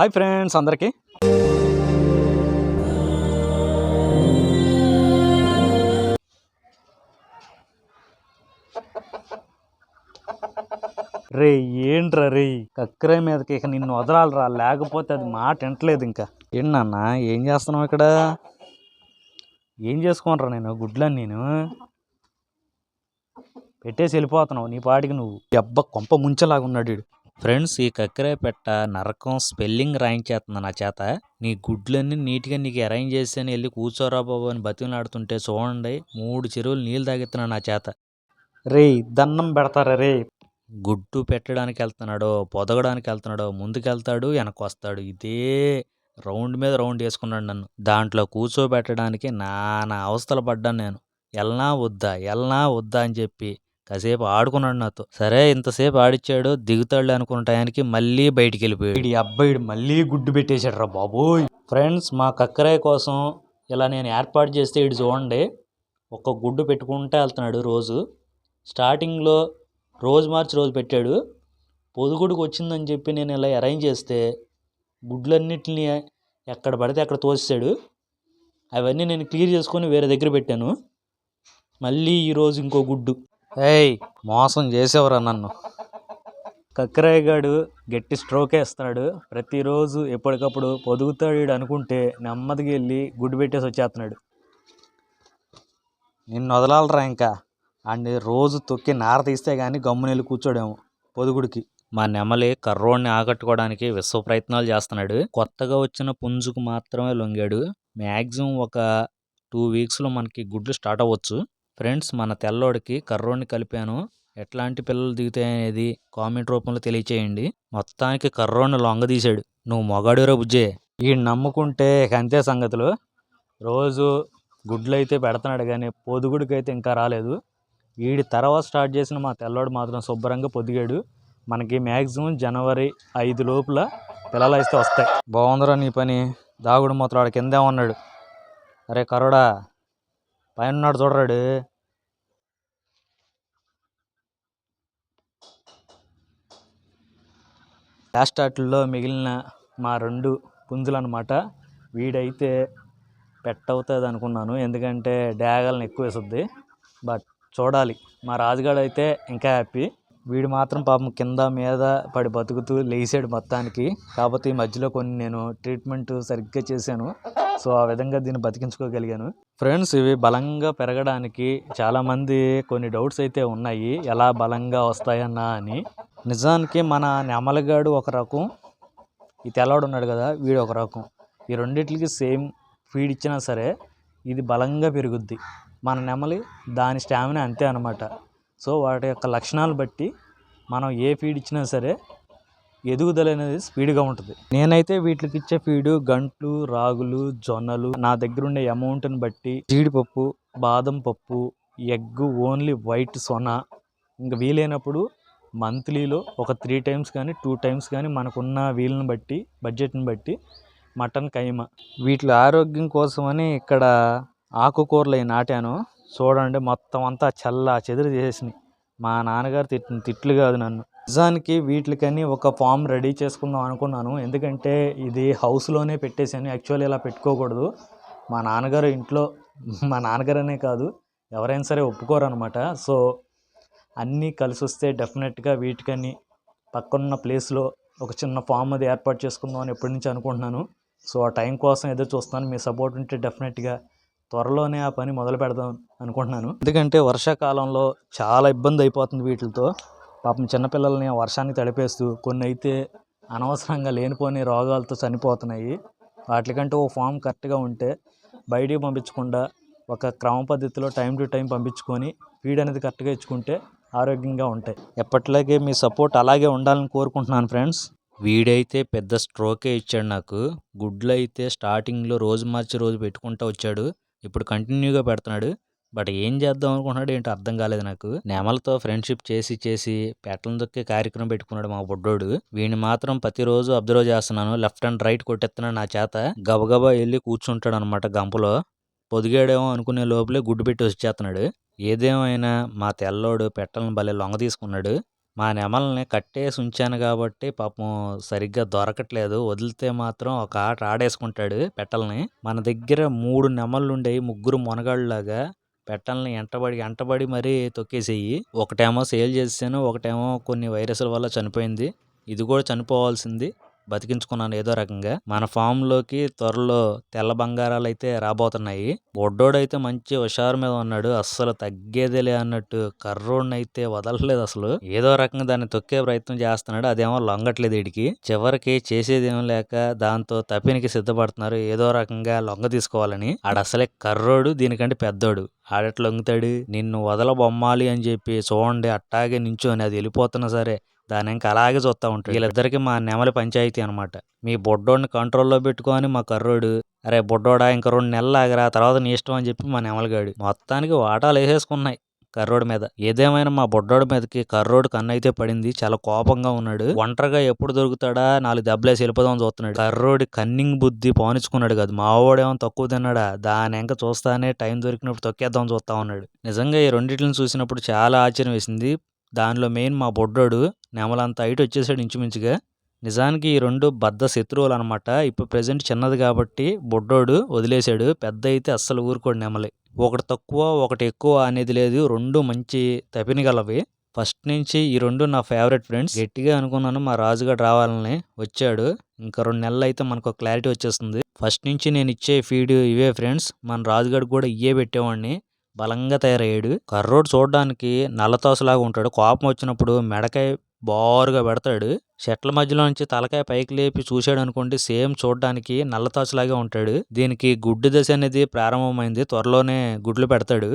Hi friends అందరికీ. రే ఏంట్రా రే? కక్కరే మీదకి ఇక నిన్ను వదలాలరా. లేకపోతే అది మాట వింటలేదు ఇంకా. ఏంటన్నా ఏం చేస్తున్నావు ఇక్కడ? ఏం చేసుకోనరా నేను? గుడ్లని నేను. పెట్టేసి వెళ్ళిపోతున్నావు నీ పాటికి నువ్వు. అబ్బ కొంప ముంచలాగా ఉన్నాడు ఈడు. ఫ్రెండ్స్ ఈ కక్కరే పెట్ట నరకం స్పెల్లింగ్ రాయించేస్తుంది నా చేత. నీ గుడ్లన్నీ నీట్గా నీకు అరేంజ్ చేసి వెళ్ళి కూర్చోరా బాబు అని బతిమలాడుతుంటే చూడండి మూడు చెరువులు నీళ్ళు తాగెత్తున్నా నా చేత. రే దండం పెడతారా రే గుడ్డు పెట్టడానికి వెళ్తున్నాడో పొదగడానికి వెళ్తున్నాడో ముందుకెళ్తాడు వెనక్కి వస్తాడు ఇదే రౌండ్ మీద రౌండ్ వేసుకున్నాడు నన్ను. దాంట్లో కూర్చోబెట్టడానికి నానా అవస్థలు పడ్డాను నేను. ఎల్నా వద్దా ఎల్నా వద్దా అని చెప్పి కాసేపు ఆడుకున్నాడు నాతో. సరే ఇంతసేపు ఆడిచ్చాడు దిగుతాడు అనుకున్న టయానికి మళ్ళీ బయటికి వెళ్ళిపోయాడు ఈ అబ్బాయి మళ్ళీ గుడ్డు పెట్టేశాడు రా బాబోయ్. ఫ్రెండ్స్ మా కక్కరాయ కోసం ఇలా నేను ఏర్పాటు చేస్తే ఇటు చూడండి. ఒక గుడ్డు పెట్టుకుంటే వెళ్తున్నాడు రోజు. స్టార్టింగ్లో రోజు మార్చి రోజు పెట్టాడు. పొదుగుడికి వచ్చిందని చెప్పి నేను ఇలా అరేంజ్ చేస్తే గుడ్లన్నిటిని ఎక్కడ పడితే అక్కడ తోసేసాడు అవన్నీ నేను క్లియర్ చేసుకొని వేరే దగ్గర పెట్టాను. మళ్ళీ ఈరోజు ఇంకో గుడ్డు. ఏయ్ మోసం చేసేవరా నన్ను. కక్కరాయ గాడు గట్టి స్ట్రోక్ వేస్తున్నాడు. ప్రతిరోజు ఎప్పటికప్పుడు పొదుగుతాడు అనుకుంటే నెమ్మదిగా వెళ్ళి గుడ్డు పెట్టేసి వచ్చేస్తున్నాడు. నిన్ను వదలాలరా ఇంకా. అండ్ రోజు తొక్కి నార తీస్తే కానీ గమ్మునెళ్ళి కూర్చోడేమో పొదుగుడికి. మా నెమలి కర్రోడిని ఆకట్టుకోవడానికి విశ్వ ప్రయత్నాలు చేస్తున్నాడు. కొత్తగా వచ్చిన పుంజుకు మాత్రమే లొంగాడు. మ్యాక్సిమం ఒక టూ వీక్స్లో మనకి గుడ్లు స్టార్ట్ అవ్వచ్చు. ఫ్రెండ్స్ మన తెల్లోడికి కర్రోడిని కలిపాను. ఎట్లాంటి పిల్లలు దిగుతాయనేది కామెంట్ రూపంలో తెలియచేయండి. మొత్తానికి కర్రోడిని లొంగదీశాడు. నువ్వు మొగాడురా బుజ్జే. ఈ నమ్ముకుంటే అంతే సంగతులు. రోజు గుడ్లు అయితే పెడుతున్నాడు కానీ పొదుగుడికి అయితే ఇంకా రాలేదు. వీడి తర్వాత స్టార్ట్ చేసిన మా తెల్లోడు మాత్రం శుభ్రంగా పొదిగాడు. మనకి మ్యాక్సిమం జనవరి ఐదు లోపల పిల్లలు అయితే వస్తాయి. బాగుందిరా నీ పని. దాగుడు మూతలాడు కిందే ఉన్నాడు. అరే కరోడా పైన ఉన్నాడు చూడరాడు. లాస్ట్ ఆటల్లో మిగిలిన మా రెండు పుంజులు అనమాట వీడైతే పెట్టవుతుంది అనుకున్నాను. ఎందుకంటే డ్యాగల్ని ఎక్కువ వేసుద్ది. బట్ చూడాలి. మా రాజుగాడు అయితే ఇంకా హ్యాపీ వీడు మాత్రం పాపం కింద మీద పడి బతుకుతూ లేచాడు మొత్తానికి. కాకపోతే ఈ మధ్యలో కొన్ని నేను ట్రీట్మెంట్ సరిగ్గా చేశాను. సో ఆ విధంగా దీన్ని బతికించుకోగలిగాను. ఫ్రెండ్స్ ఇవి బలంగా పెరగడానికి చాలామంది కొన్ని డౌట్స్ అయితే ఉన్నాయి. ఎలా బలంగా వస్తాయన్నా అని. నిజానికి మన నెమలగాడు ఒక రకం ఈ తెల్లవాడు ఉన్నాడు కదా వీడు ఒక రకం. ఈ రెండిట్లకి సేమ్ ఫీడ్ ఇచ్చినా సరే ఇది బలంగా పెరుగుద్ది. మన నెమలి దాని స్టామినా అంతే అనమాట సో వాటి యొక్క లక్షణాలు బట్టి మనం ఏ ఫీడ్ ఇచ్చినా సరే ఎదుగుదల అనేది స్పీడ్గా ఉంటుంది. నేనైతే వీటికి ఇచ్చే ఫీడు గంట్లు రాగులు జొన్నలు నా దగ్గర ఉండే అమౌంట్ని బట్టి జీడిపప్పు బాదం పప్పు ఎగ్ ఓన్లీ వైట్ సొన. ఇంకా వీలైనప్పుడు మంత్లీలో ఒక త్రీ టైమ్స్ కానీ టూ టైమ్స్ కానీ మనకున్న వీలుని బట్టి బడ్జెట్ని బట్టి మటన్ కైమ. వీటి ఆరోగ్యం కోసమని ఇక్కడ ఆకుకూరలు అవి నాటాను. చూడండి మొత్తం అంతా చల్ల చెదిరి చేసినాయి. మా నాన్నగారు తిట్టిన తిట్లు కాదు నన్ను. నిజానికి వీటికని ఒక ఫామ్ రెడీ చేసుకుందాం అనుకున్నాను. ఎందుకంటే ఇది హౌస్లోనే పెట్టేశాను. యాక్చువల్లీ ఇలా పెట్టుకోకూడదు. మా నాన్నగారు ఇంట్లో మా నాన్నగారనే కాదు ఎవరైనా సరే ఒప్పుకోరు అనమాట సో అన్నీ కలిసి వస్తే డెఫినెట్గా వీటికని పక్కనున్న ప్లేస్లో ఒక చిన్న ఫామ్ అది ఏర్పాటు చేసుకుందాం అని ఎప్పటి నుంచి అనుకుంటున్నాను. సో ఆ టైం కోసం ఎదురు చూస్తాను మీ సపోర్ట్ ఉంటే డెఫినెట్గా త్వరలోనే ఆ పని మొదలు పెడదాం అనుకుంటున్నాను. ఎందుకంటే వర్షాకాలంలో చాలా ఇబ్బంది అయిపోతుంది వీటితో పాపం చిన్నపిల్లల్ని వర్షానికి తడిపేస్తూ కొన్ని అయితే అనవసరంగా లేనిపోని రోగాలతో చనిపోతున్నాయి. వాటికంటే ఓ ఫామ్ కరెక్ట్గా ఉంటే బయటికి పంపించకుండా ఒక క్రమ పద్ధతిలో టైం టు టైం పంపించుకొని ఫీడ్ అనేది కరెక్ట్గా ఇచ్చుకుంటే ఆరోగ్యంగా ఉంటాయి. ఎప్పట్లాగే మీ సపోర్ట్ అలాగే ఉండాలని కోరుకుంటున్నాను ఫ్రెండ్స్. వీడైతే పెద్ద స్ట్రోకే ఇచ్చాడు నాకు. గుడ్లు అయితే స్టార్టింగ్లో రోజు మార్చి రోజు పెట్టుకుంటూ వచ్చాడు. ఇప్పుడు కంటిన్యూగా పెడుతున్నాడు. బట్ ఏం చేద్దాం అనుకుంటున్నాడు ఏంటో అర్థం కాలేదు నాకు. నెమలతో ఫ్రెండ్షిప్ చేసి చేసి పెట్టలను దొక్కే కార్యక్రమం పెట్టుకున్నాడు మా బుడ్డోడు. వీడిని మాత్రం ప్రతిరోజు అబ్జర్వ్ చేస్తున్నాను. లెఫ్ట్ అండ్ రైట్ కొట్టెత్తున్నాడు నా చేత. గబగబా వెళ్ళి కూర్చుంటాడు అనమాట గంపలో. పొదిగాడేమో అనుకునే లోపలే గుడ్డు పెట్టి వచ్చేస్తున్నాడు. ఏదేమైనా మా తెల్లోడు పెట్టలను భలే లొంగ తీసుకున్నాడు. మా నెమల్ని కట్టేసి ఉంచాను కాబట్టి పాపం సరిగ్గా దొరకట్లేదు. వదిలితే మాత్రం ఒక ఆట ఆడేసుకుంటాడు పెట్టల్ని. మన దగ్గర మూడు నెమళ్ళు ఉండేవి ముగ్గురు మొనగాళ్ళలాగా. పెట్టల్ని ఎంటబడి ఎంటబడి మరీ తొక్కేసేయి. ఒకటేమో సేల్ చేసాను ఒకటేమో కొన్ని వైరస్ల వల్ల చనిపోయింది. ఇది కూడా చనిపోవాల్సింది. బతికించుకున్నాను ఏదో రకంగా. మన ఫామ్లోకి త్వరలో తెల్ల బంగారాలు అయితే రాబోతున్నాయి. బొడ్డోడైతే మంచి హుషారు మీద ఉన్నాడు. అస్సలు తగ్గేదేలే అన్నట్టు కర్రోడిని అయితే వదలలేదు అసలు. ఏదో రకంగా దాన్ని తొక్కే ప్రయత్నం చేస్తున్నాడు. అదేమో లొంగట్లేదు వీడికి చివరికి చేసేది ఏం లేక దాంతో తప్పినికి సిద్ధపడుతున్నారు. ఏదో రకంగా లొంగ తీసుకోవాలని. ఆడ అసలే కర్రోడు దీనికంటే పెద్దోడు. ఆడెట్లా వంగుతాడు నిన్ను వదల బొమ్మాలి అని చెప్పి చూడండి అట్టాగే నించొని అది వెళ్ళిపోతున్నా సరే దాని ఇంకా అలాగే చూస్తూ ఉంటాడు. వీళ్ళిద్దరికి మా నెమలి పంచాయతీ అనమాట మీ బొడ్డోడిని కంట్రోల్లో పెట్టుకొని మా కర్రోడు అరే బొడ్డోడా ఇంకా రెండు నెలలు ఆగరా తర్వాత నీ ఇష్టం అని చెప్పి మా నెమలిగాడు. మొత్తానికి వాటాలు వేసేసుకున్నాయి. కర్రోడి మీద. ఏదేమైనా మా బొడ్డోడి మీదకి కర్రోడు కన్నైతే అయితే పడింది. చాలా కోపంగా ఉన్నాడు. ఒంటరిగా ఎప్పుడు దొరుకుతాడా? నాలుగు దెబ్బలేసి వెళ్ళిపోదాం చూస్తున్నాడు. కర్రోడి కన్నింగ్ బుద్ధి పోనిచ్చుకున్నాడు కాదు. మావాడేమో తక్కువ తిన్నాడా? దాని వెంక చూస్తానే టైం దొరికినప్పుడు తొక్కేద్దాం చూస్తా ఉన్నాడు. నిజంగా ఈ రెండింటిని చూసినప్పుడు చాలా ఆశ్చర్యం వేసింది. దానిలో మెయిన్ మా బొడ్డోడు నెమలంత హైట్ వచ్చేసాడు ఇంచుమించుగా. నిజానికి ఈ రెండు బద్ద శత్రువులు అనమాట ఇప్పుడు ప్రజెంట్ చిన్నది కాబట్టి బొడ్డోడు వదిలేశాడు. పెద్ద అయితే అస్సలు ఊరుకోడు నెమలి. ఒకటి తక్కువ ఒకటి ఎక్కువ అనేది లేదు. రెండు మంచి తపినగలవి ఫస్ట్ నుంచి ఈ రెండు నా ఫేవరెట్ ఫ్రెండ్స్. గట్టిగా అనుకున్నాను మా రాజుగాడు రావాలని వచ్చాడు. ఇంకా రెండు నెలలు అయితే మనకు క్లారిటీ వచ్చేస్తుంది. ఫస్ట్ నుంచి నేను ఇచ్చే ఫీడ్ ఇవే ఫ్రెండ్స్. మన రాజుగాడు కూడా ఇవే పెట్టేవాడిని. బలంగా తయారయ్యాడు. కర్రోడు చూడడానికి నల్లతోసలాగా ఉంటాడు. కోపం వచ్చినప్పుడు మెడకాయ బారుగా పెడతాడు. చెట్ల మధ్యలో నుంచి తలకాయ పైకి లేపి చూశాడు అనుకోండి సేమ్ చూడడానికి నల్లతాచులాగే ఉంటాడు. దీనికి గుడ్డు దశ అనేది ప్రారంభమైంది. త్వరలోనే గుడ్లు పెడతాడు.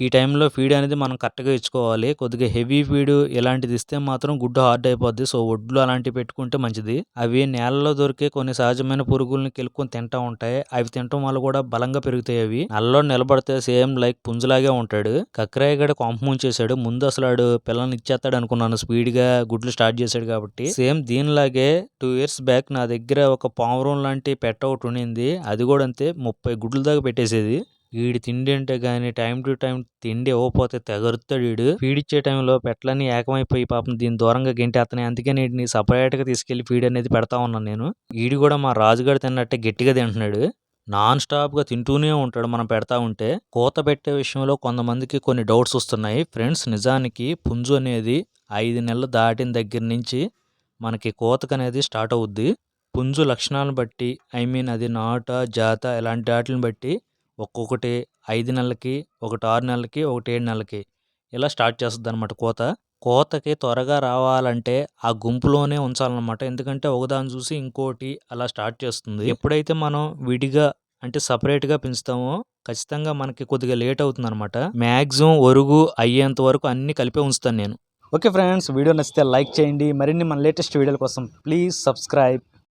ఈ టైంలో ఫీడ్ అనేది మనం కరెక్ట్గా ఇచ్చుకోవాలి. కొద్దిగా హెవీ ఫీడ్ ఇలాంటిది ఇస్తే మాత్రం గుడ్డు హార్డ్ అయిపోద్ది. సో ఒడ్లు అలాంటివి పెట్టుకుంటే మంచిది. అవి నేలలో దొరికే కొన్ని సహజమైన పురుగుల్ని కెలుక్కొని తింటా ఉంటాయి. అవి తినటం వల్ల కూడా బలంగా పెరుగుతాయి అవి. నల్లలో నిలబడితే సేమ్ లైక్ పుంజులాగే ఉంటాడు. కక్రాయ గడ కాంపౌండ్ ముందు అసలు ఆడు పిల్లల్ని ఇచ్చేస్తాడు అనుకున్నాను. స్పీడ్గా గుడ్లు స్టార్ట్ చేశాడు కాబట్టి. సేమ్ దీనిలాగే టూ ఇయర్స్ బ్యాక్ నా దగ్గర ఒక పావురం లాంటి పెట్ట ఒకటి ఉండింది. అది కూడా అంతే ముప్పై గుడ్ల దాకా పెట్టేసేది. వీడి తిండి అంటే కానీ టైం టు టైం తిండి ఇవ్వకపోతే తెగరుతాడు వీడు ఫీడ్ ఇచ్చే టైంలో పెట్టలన్నీ ఏకమైపోయి పాపం దీని దూరంగా గెంటేస్తున్నాయి అందుకే వీటిని సపరేట్గా తీసుకెళ్ళి ఫీడ్ అనేది పెడతా ఉన్నాను నేను. వీడు కూడా మా రాజుగారు తిన్నట్టే గట్టిగా తింటున్నాడు. నాన్ స్టాప్గా తింటూనే ఉంటాడు మనం పెడతా ఉంటే. కోత పెట్టే విషయంలో కొంతమందికి కొన్ని డౌట్స్ వస్తున్నాయి. ఫ్రెండ్స్ నిజానికి పుంజు అనేది ఐదు నెలలు దాటిన దగ్గర నుంచి మనకి కోతకు అనేది స్టార్ట్ అవుద్ది. పుంజు లక్షణాలను బట్టి ఐ మీన్ అది నాట జాత ఇలాంటి వాటిని బట్టి ఒక్కొక్కటి ఐదు నెలలకి ఒకటి ఆరు నెలలకి ఒకటి ఏడు నెలలకి. ఇలా స్టార్ట్ చేస్తుంది అనమాట కోత. కోతకి త్వరగా రావాలంటే ఆ గుంపులోనే ఉంచాలన్నమాట. ఎందుకంటే ఒకదాన్ని చూసి ఇంకోటి అలా స్టార్ట్ చేస్తుంది. ఎప్పుడైతే మనం విడిగా అంటే సపరేట్గా పెంచుతామో ఖచ్చితంగా మనకి కొద్దిగా లేట్ అవుతుంది అనమాట మ్యాక్సిమం ఒరుగు అయ్యేంత వరకు అన్నీ కలిపే ఉంచుతాను నేను. ఓకే ఫ్రెండ్స్ వీడియో నచ్చితే లైక్ చేయండి. మరిన్ని మన లేటెస్ట్ వీడియోల కోసం ప్లీజ్ సబ్స్క్రైబ్.